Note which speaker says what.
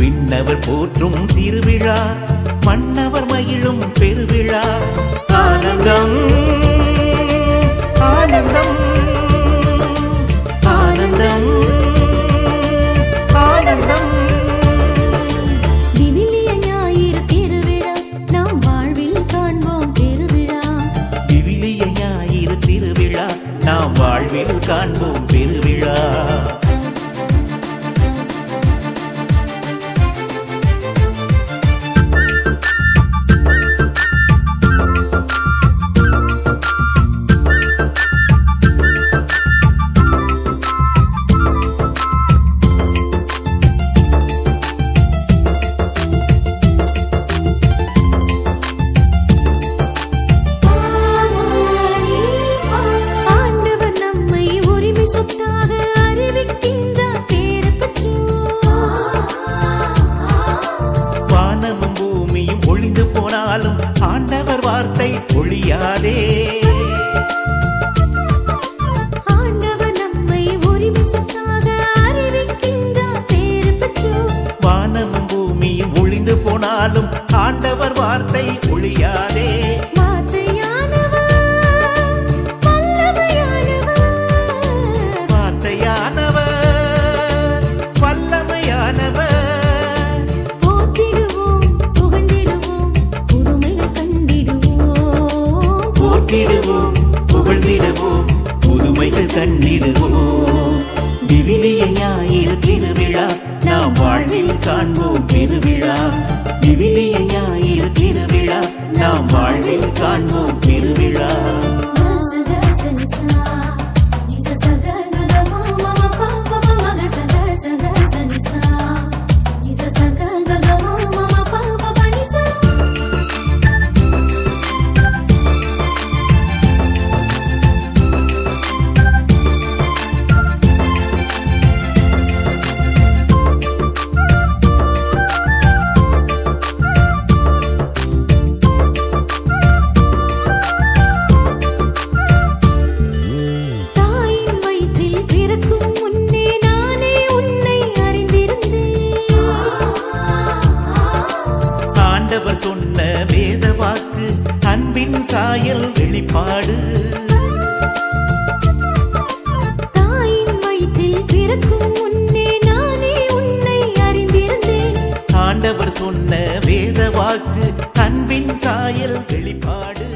Speaker 1: மன்னவர்
Speaker 2: போற்றும் திருவிழா மன்னவர் மகிழும் பெருவிழா. ஆனந்தம் போனாலும் ஆண்டவர் வார்த்தை ஒழியாதே. வானமும் பூமியும் ஒளிந்து போனாலும் ஆண்டவர் வார்த்தை ஒழியாதே
Speaker 1: புதுமைகள்
Speaker 2: விவிலிய ஞாயிறு திருவிழா நாம் வாழ்வில் காண்போம் பெருவிழா. விவிலிய ஞாயிறு திருவிழா நாம் வாழ்வில் காண்போம் சாயல் வெளிப்பாடு
Speaker 1: தாயின் வயிற்றில் பிறக்கும் முன்னே நானே உன்னை அறிந்திருந்தேன்.
Speaker 2: ஆண்டவர் சொன்ன வேத வாக்கு அன்பின் சாயல் வெளிப்பாடு